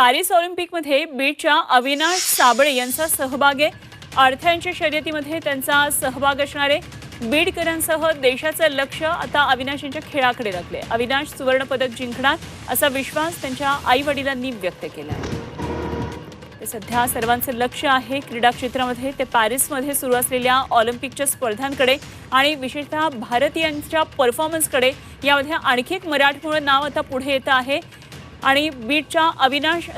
Paris ऑलिम्पिकमध्ये बीडच्या अविनाश साबळे यांचा सहभाग आहे. अडथळ्यांच्या शर्यतीमध्ये त्यांचा सहभाग असणारे बीडकरांसह देशाचं लक्ष आता अविनाश यांच्या खेळाकडे लागले अविनाश सुवर्णपदक जिंकणार असा विश्वास त्यांच्या आई वडिलांनी व्यक्त केला आहे सध्या सर्वांचं लक्ष आहे क्रीडा क्षेत्रामध्ये. ते पॅरिसमध्ये सुरू असलेल्या ऑलिम्पिकच्या स्पर्धांकडे आणि विशेषतः भारतीयांच्या परफॉर्मन्सकडे यामध्ये आणखी एक मराठमोळं नाव आता पुढे येतं आहे. आणि बीडच्या अविनाश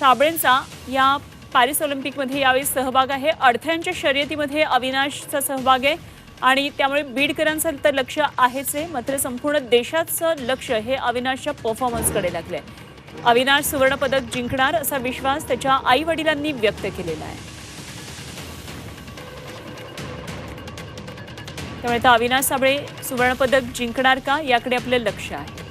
साबळेंचा या पॅरिस ऑलिम्पिकमध्ये यावेळी सहभाग आहे. अडथळ्यांच्या शर्यतीमध्ये अविनाशचा सहभाग आहे आणि त्यामुळे बीडकरांचं तर लक्ष आहेच आहे. मात्र संपूर्ण देशाचं लक्ष हे अविनाशच्या परफॉर्मन्सकडे लागलं आहे अविनाश सुवर्णपदक जिंकणार असा विश्वास त्याच्या आई वडिलांनी व्यक्त केलेला आहे. त्यामुळे आता अविनाश साबळे सुवर्णपदक जिंकणार का? याकडे आपलं लक्ष आहे.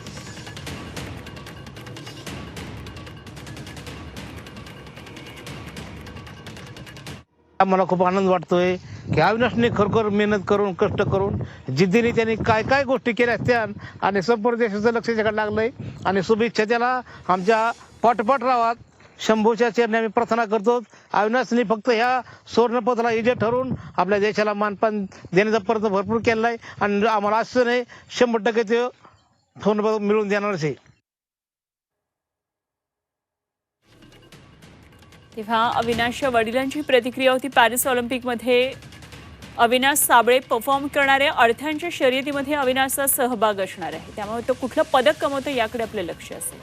मला खूप आनंद वाटतोय की अविनाशने खरोखर मेहनत करून कष्ट करून जिद्दीने त्यांनी काय काय गोष्टी केल्या असत्या आणि संपूर्ण देशाचं लक्ष त्याच्याकडे लागलंय. आणि शुभेच्छा त्याला आमच्या पाठपाठ रावात शंभूच्या चरणी आम्ही प्रार्थना करतो. अविनाशने फक्त ह्या सुवर्णपदाला इजे ठरवून आपल्या देशाला मानपान देण्याचा प्रयत्न भरपूर केलेला आहे आणि आम्हाला असं नाही शंभर टक्के ते फोन मिळवून देणारच आहे तेव्हा अविनाशच्या वडिलांची प्रतिक्रिया होती पॅरिस ऑलिम्पिकमध्ये. अविनाश साबळे परफॉर्म करणारे अडथ्यांच्या शर्यतीमध्ये अविनाशचा सहभाग असणार आहे. त्यामुळे तो कुठलं पदक कमवतो याकडे आपलं लक्ष असेल.